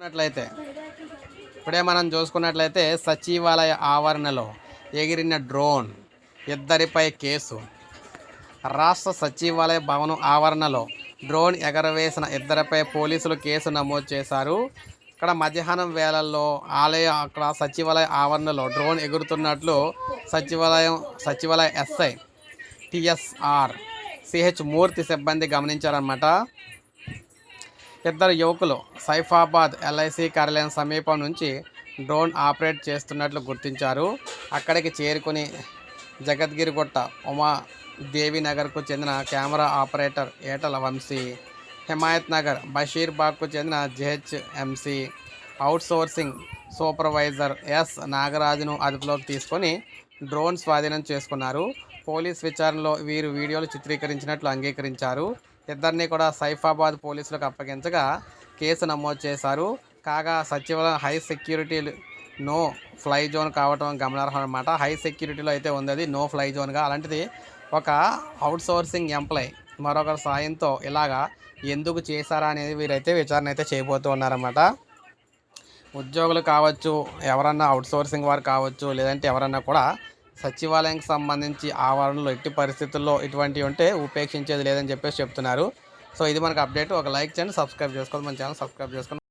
చూసుకున్నట్లయితే ఇప్పుడే మనం చూసుకున్నట్లయితే సచివాలయ ఆవరణలో ఎగిరిన డ్రోన్ ఇద్దరిపై కేసు. రాష్ట్ర సచివాలయ భవనం ఆవరణలో డ్రోన్ ఎగరవేసిన ఇద్దరిపై పోలీసులు కేసు నమోదు చేశారు. ఇక్కడ మధ్యాహ్నం వేళల్లో ఆలయ అక్కడ సచివాలయ ఆవరణలో డ్రోన్ ఎగురుతున్నట్లు సచివాలయం సచివాలయ ఎస్ఐ టిఎస్ఆర్ సిహెచ్ మూర్తి సిబ్బంది గమనించారన్నమాట. ఇద్దరు యువకులు సైఫాబాద్ ఎల్ఐసి కార్యాలయం సమీపం నుంచి డ్రోన్ ఆపరేట్ చేస్తున్నట్లు గుర్తించారు. అక్కడికి చేరుకుని జగద్గిరిగుట్ట ఉమా దేవినగర్కు చెందిన కెమెరా ఆపరేటర్ ఏటల వంశీ హిమాయత్ నగర్ బషీర్బాగ్కు చెందిన జెహెచ్ఎంసి అవుట్సోర్సింగ్ సూపర్వైజర్ ఎస్ నాగరాజును అదుపులోకి తీసుకొని డ్రోన్ స్వాధీనం చేసుకున్నారు. పోలీస్ విచారణలో వీరు వీడియోలు చిత్రీకరించినట్లు అంగీకరించారు. ఇద్దరిని కూడా సైఫాబాద్ పోలీసులకు అప్పగించగా కేసు నమోదు చేశారు. కాగా సచివాలయం high security no fly zone కావటం గమనార్హం అనమాట హై సెక్యూరిటీలో అయితే ఉంది అది నో ఫ్లై జోన్గా అలాంటిది ఒక అవుట్సోర్సింగ్ ఎంప్లాయ్ మరొకరి సాయంతో ఇలాగా ఎందుకు చేశారా అనేది వీరైతే విచారణ అయితే చేయబోతూ ఉన్నారన్నమాట. ఉద్యోగులు కావచ్చు ఎవరన్నా అవుట్సోర్సింగ్ వారు కావచ్చు లేదంటే ఎవరన్నా కూడా సచివాలయానికి సంబంధించి ఆవరణలో ఎట్టి పరిస్థితుల్లో ఇటువంటివి ఉంటే ఉపేక్షించేది లేదని చెప్పేసి చెప్తున్నారు. సో ఇది మనకు అప్డేట్. ఒక లైక్ చేయండి సబ్స్క్రైబ్ చేసుకోండి మన ఛానల్ సబ్స్క్రైబ్ చేసుకోండి.